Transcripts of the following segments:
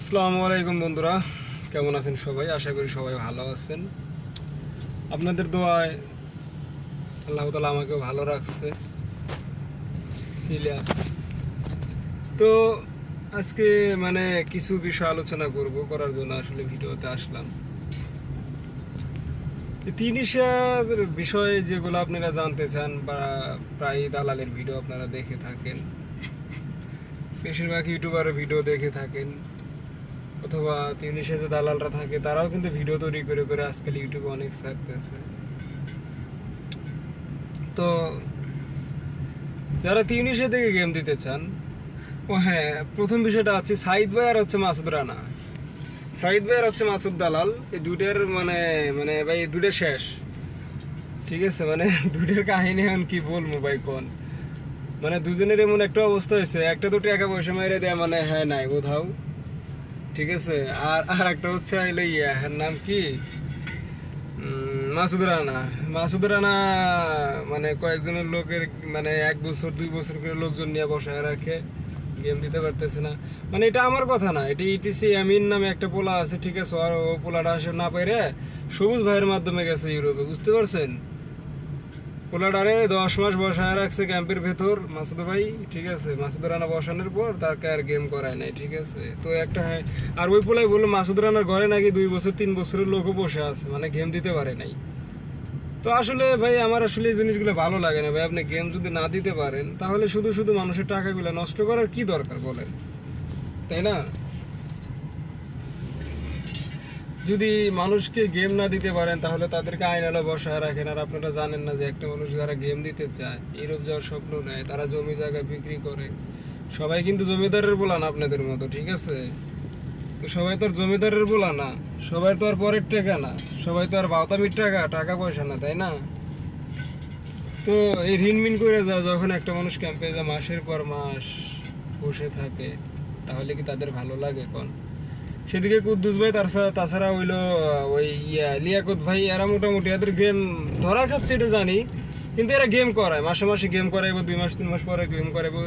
আসসালামু আলাইকুম বন্ধুরা, কেমন আছেন সবাই? আশা করি সবাই ভালো আছেন। আপনাদের দোয়ায় আল্লাহ তালা আমাকেও ভালো রাখছে। তো আজকে মানে কিছু বিষয় আলোচনা করব, করার জন্য আসলে ভিডিওতে আসলাম। তিনিশার বিষয়ে যেগুলো আপনারা জানতে চান বা প্রায় দালালের ভিডিও আপনারা দেখে থাকেন। বেশিরভাগ ইউটিউবারের ভিডিও দেখে থাকেন। অথবা তিউনিশে যে দালালরা থাকে, তারাও কিন্তু ভিডিও তৈরি করে করে আজকাল ইউটিউবে অনেক ছাড়তেছে। তো যারা তিউনিশে থেকে গেম দিতে চান, ও হ্যাঁ প্রথম বিষয়টা হচ্ছে সাইদ ভাই আর হচ্ছে মাসুদ রানা। সাইদ ভাই আর হচ্ছে মাসুদ দালাল, এই দুইটার মানে মানে ভাই দুইটা শেষ। ঠিক আছে? মানে দুইটার কাহিনী এখন কি বলব ভাই, কোন? মানে দুজনের এমন একটা অবস্থা হয়েছে, একটা তো টাকা পয়সা মেরে দেয় মানে হ্যাঁ নাই কোথাও ঠিক আছে? আর আর একটা হচ্ছে আইলো ইয়া নাম কি? মাসুদ রানা। মাসুদ রানা মানে কয়েকজনের লোকের মানে এক বছর, দুই বছর করে লোকজন নিয়ে বসায় রাখে গেম দিতে পারতেছে না। মানে এটা আমার কথা না, এটা ইটিসি আমিন নামে একটা পোলা আছে, ঠিক আছে? আর ও পোলাটা আসে না পাইরে সবুজ ভাইয়ের মাধ্যমে গেছে ইউরোপে বুঝতে পারছেন? পোলাডারে দশ মাস বসায় রাখছে ক্যাম্পের ভেতর। মাসুদ ভাই, ঠিক আছে, মাসুদ রানা বসানোর পর তারকে আর গেম করায় নাই, ঠিক আছে। তো একটা হ্যাঁ আর ওই পোলাই বলল, মাসুদ রানার ঘরে নাকি দুই বছর, তিন বছরের লোকও বসে আছে মানে গেম দিতে পারে নাই। তো আসলে ভাই, আমার আসলে এই জিনিসগুলো ভালো লাগে না ভাই, আপনি গেম যদি না দিতে পারেন, তাহলে শুধু শুধু মানুষের টাকাগুলো নষ্ট করার কি দরকার বলেন? তাই না? যদি মানুষকে গেম না দিতে পারেন, তাহলে তাদেরকে আইনালা বসায় রাখেন। আর আপনারা জানেন না যে একটা মানুষ যারা গেম দিতে চায় ইউরোপ যাওয়ার স্বপ্ন নেয় তারা জমি জায়গা বিক্রি করে। সবাই কিন্তু জমিদারের বলা না আপনাদের মতো, ঠিক আছে? তো সবাই তো আর জমিদারের বলা না, সবাই তো আর পরের টাকা না, সবাই তো আর বাউতামির টাকা টাকা পয়সা না, তাই না? তো এই ঋণ মিন করে যাও, যখন একটা মানুষ ক্যাম্পে যা মাসের পর মাস বসে থাকে, তাহলে কি তাদের ভালো লাগে কোন সেদিকে কুদ্দুস ভাই, তার তাছাড়া হইল ওই, ইয়া, লিয়াকত ভাই, এরা মোটামুটি এদের গেম ধরা খাচ্ছে এটা জানি, কিন্তু এরা গেম করায়, মাসে মাসে গেম করাইবো দুই মাস, তিন মাস পরে গেম করাইবো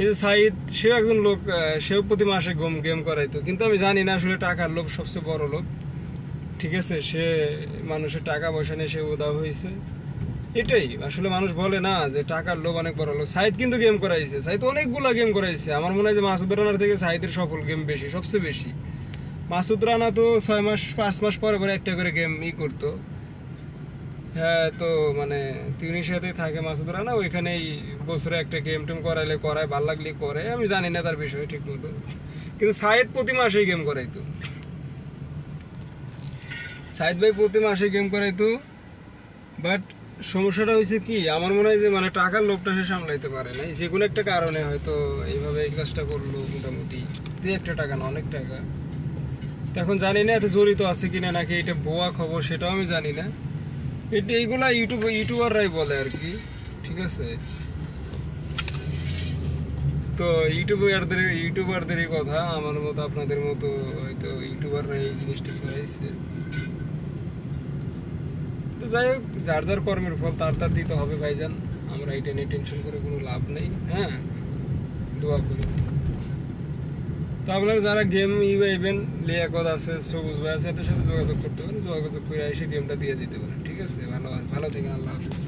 এই যে সাইদ, সেও একজন লোক সেও প্রতি মাসে গেম গেম করাইতো কিন্তু আমি জানি না আসলে টাকার লোভ সবচেয়ে বড় লোক ঠিক আছে, সে মানুষের টাকা পয়সা নিয়ে সে উদাও হয়েছে। এটাই, আসলে মানুষ বলে না যে টাকার লোভ অনেক বড় লোক সাইদ কিন্তু গেম করাইছে, সাইদ অনেকগুলা গেম করাইছে। আমার মনে হয় যে মাসুদ রানার থেকে সাইদের সফল গেম বেশি, সবচেয়ে বেশি। মাসুদ রানা তো ছয় মাস, পাঁচ মাস পরে পরে একটা করে গেম ই করতো। হ্যাঁ তো মানে তিনের সাথে থাকে মাসুদ রানা, ওইখানেই বছরে একটা গেম টেম করাইলে করায়, ভালো লাগলে করে, আমি জানি না তার বিষয়ে ঠিক মতো। কিন্তু সাইদ প্রতি মাসেই গেম করাইতো। সাইদ ভাই প্রতি মাসে গেম করাইতো। বাট সমস্যাটা হয়েছে কি, আমার মনে হয় যে মানে টাকার লোভটা সে সামলাইতে পারে না যে কোনো একটা কারণে হয়তো এইভাবে এই কাজটা করল মোটামুটি। দুই একটা টাকা না, অনেক টাকা। এখন জানি না এত জড়িত আছে কিনা, নাকি এটা ভুয়া খবর সেটাও আমি জানি না। এটা এইগুলা ইউটিউব, ইউটিউবাররাই বলে আর কি, ঠিক আছে? তো ইউটিউবারদের, ইউটিউবারদেরই কথা, আমার মতো আপনাদের মতো হয়তো ইউটিউবাররা এই জিনিসটা ছড়াইছে। তো যাই হোক, যার যার কর্মের ফল, তার তার দিতে হবে ভাইজান। আমরা এটা নিয়ে টেনশন করে কোনো লাভ নেই হ্যাঁ? দোয়া করি। তো আপনারা যারা গেম ইভেন লিয়াকত আছে, সবুজ ভাই আছে, এদের সাথে যোগাযোগ করতে পারেন। যোগাযোগ করে এসে গেমটা দিয়ে দিতে পারেন। ঠিক আছে? ভালো ভালো থাকেন, আল্লাহ হাফিজ।